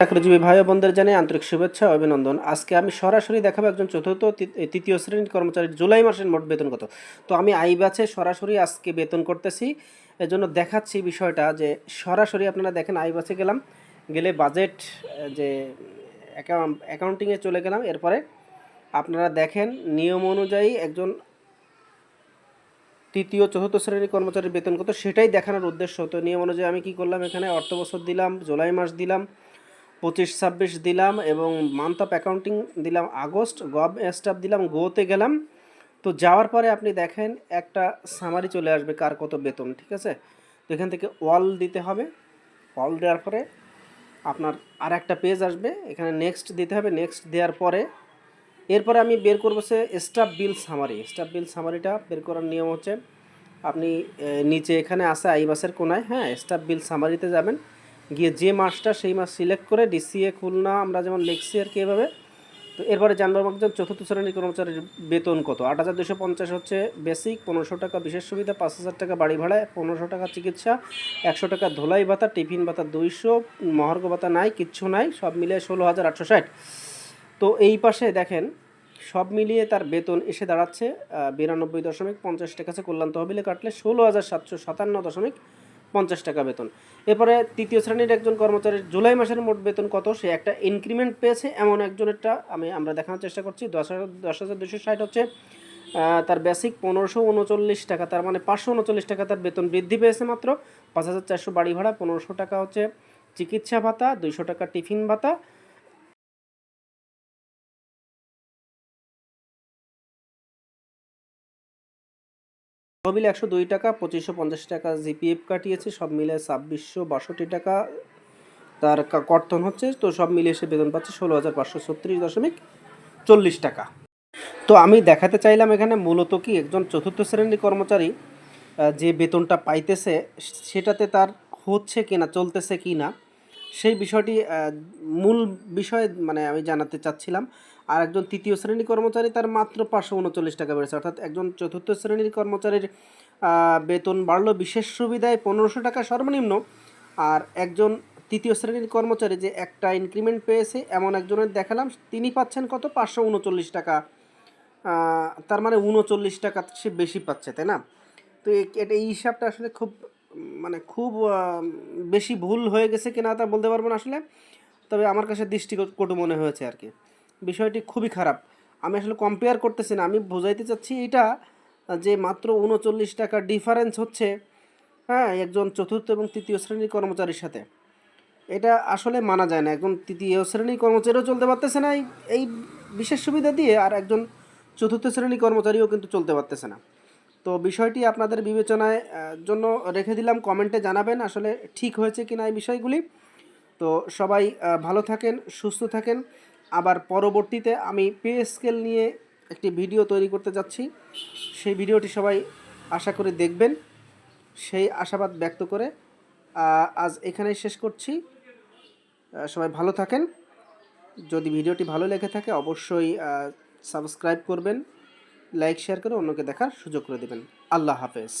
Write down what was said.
চাকরিজীবী ভাই বোনদের জানাই আন্তরিক শুভেচ্ছা অভিনন্দন। আজকে আমি সরাসরি দেখাবো একজন চতুর্থ তৃতীয় শ্রেণির কর্মচারীর জুলাই মাসের মোট বেতন কত। তো আমি আই ব্যাচে সরাসরি আজকে বেতন করতেছি। এজন্য দেখাচ্ছি বিষয়টা যে সরাসরি আপনারা দেখেন আই ব্যাচে গেলাম, গেলে বাজেট, যে অ্যাকাউন্টিংয়ে চলে গেলাম। এরপরে আপনারা দেখেন নিয়ম অনুযায়ী একজন তৃতীয়, চতুর্থ শ্রেণির কর্মচারীর বেতন কত, সেটাই দেখানোর উদ্দেশ্য। তো নিয়ম অনুযায়ী আমি কি করলাম এখানে? অর্থ বছর দিলাম, জুলাই মাস দিলাম। পঁচিশ ছাব্বিশ দিলাম এবং মান্থ অফ অ্যাকাউন্টিং দিলাম আগস্ট, গভ স্টাফ দিলাম, গোতে গেলাম। তো যাওয়ার পরে আপনি দেখেন একটা সামারি চলে আসবে কার কত বেতন, ঠিক আছে? তো এখান থেকে ওয়াল দিতে হবে। ওয়াল দেওয়ার পরে আপনার আর একটা পেজ আসবে, এখানে নেক্সট দিতে হবে। নেক্সট দেওয়ার পরে এরপরে আমি বের করব সে staff bill summary staff bill সামারিটা বের করার নিয়ম হচ্ছে আপনি নিচে এখানে আছে আই বাসের কোনায় হ্যাঁ স্টাফ বিল সামারিতে যাবেন। গিয়ে যে মাসটা সেই মাস সিলেক্ট করে ডিসিএ খুলনা, আমরা যেমন লিখছি আর কি এভাবে, তো এরপরে জানব একজন চতুর্থ শ্রেণির কর্মচারীর বেতন কত? আট হাজার দুশো পঞ্চাশ হচ্ছে বেসিক পনেরোশো টাকা বিশেষ সুবিধা, পাঁচ হাজার টাকা বাড়ি ভাড়ায় পনেরোশো টাকা চিকিৎসা, একশো টাকা ধোলাই ভাতা, টিফিন ভাতা দুইশো, মহার্ঘ ভাতা নাই, কিচ্ছু নাই, সব মিলিয়ে ষোলো হাজার আটশো ষাট। তো এই পাশে দেখেন, সব মিলিয়ে তার বেতন এসে দাঁড়াচ্ছে বিরানব্বই দশমিক পঞ্চাশ টাকা আছে, কল্যাণ তহবিলে কাটলে ষোলো হাজার সাতশো সাতান্ন দশমিক পঞ্চাশ টাকা বেতন। এরপরে তৃতীয় শ্রেণির একজন কর্মচারীর জুলাই মাসের মোট বেতন কত? সে একটা ইনক্রিমেন্ট পেয়েছে। এমন একজনেরটা আমি, আমরা দেখানোর চেষ্টা করছি। দশ হাজার দশ হাজার দুশো হচ্ছে তার বেসিক পনেরোশো উনচল্লিশ টাকা, তার মানে পাঁচশো উনচল্লিশ টাকা তার বেতন বৃদ্ধি পেয়েছে মাত্র। পাঁচ হাজার চারশো বাড়ি ভাড়া, পনেরোশো টাকা হচ্ছে চিকিৎসা ভাতা, দুইশো টাকা টিফিন ভাতা তহবিলে একশো দুই টাকা, পঁচিশশো পঞ্চাশ টাকা জিপিএফ কাটিয়েছে সব মিলে ছাব্বিশশো বাষট্টি টাকা। তার কর্তন হচ্ছে, তো সব মিলিয়ে সে বেতন পাচ্ছে ষোলো হাজার পাঁচশো ছত্রিশ দশমিক চল্লিশ টাকা। তো আমি দেখাতে চাইলাম এখানে মূলত কি একজন চতুর্থ শ্রেণির কর্মচারী যে বেতনটা পাইতেছে, সেটাতে তার হচ্ছে কি না চলতেছে কি না সেই বিষয়টি মূল বিষয় মানে আমি জানাতে চাচ্ছিলাম। আর একজন তৃতীয় শ্রেণির কর্মচারী, তার মাত্র পাঁচশো উনচল্লিশ টাকা বেড়েছে। অর্থাৎ একজন চতুর্থ শ্রেণির কর্মচারীর বেতন বাড়লো বিশেষ সুবিধায় পনেরোশো টাকা সর্বনিম্ন। আর একজন তৃতীয় শ্রেণির কর্মচারী যে একটা ইনক্রিমেন্ট পেয়েছে, এমন একজনের দেখালাম, তিনি পাচ্ছেন কত? পাঁচশো উনচল্লিশ টাকা। তার মানে উনচল্লিশ টাকা সে বেশি পাচ্ছে, তাই না? তো এটা এই হিসাবটা আসলে খুব মানে খুব বেশি ভুল হয়ে গেছে কিনা তা বলতে পারব না আসলে। তবে আমার কাছে দৃষ্টিকটু মনে হয়েছে আর কি। বিষয়টি খুবই খারাপ। আমি আসলে কম্পেয়ার করতেছি না, আমি বোঝাইতে চাচ্ছি এটা, যে মাত্র উনচল্লিশ টাকা ডিফারেন্স হচ্ছে হ্যাঁ একজন চতুর্থ এবং তৃতীয় শ্রেণির কর্মচারীর সাথে। এটা আসলে মানা যায় না, একজন তৃতীয় শ্রেণির কর্মচারীও চলতে পারতেছে না, এই বিশেষ সুবিধা দিয়ে আর একজন চতুর্থ শ্রেণির কর্মচারীও কিন্তু চলতে পারতেছে না। তো বিষয়টি আপনাদের বিবেচনায় জন্য রেখে দিলাম, কমেন্টে জানাবেন আসলে ঠিক হয়েছে কি না এই বিষয়গুলি। তো সবাই ভালো থাকেন, সুস্থ থাকেন। আবার পরবর্তীতে আমি পে স্কেল নিয়ে একটি ভিডিও তৈরি করতে যাচ্ছি। সেই ভিডিওটি সবাই আশা করে দেখবেন। সেই আশাবাদ ব্যক্ত করে আজ এখানেই শেষ করছি। সবাই ভালো থাকেন। যদি ভিডিওটি ভালো লেগে থাকে, অবশ্যই সাবস্ক্রাইব করবেন, লাইক, শেয়ার করে অন্যকে দেখার সুযোগ করে দেবেন। আল্লাহ হাফেজ।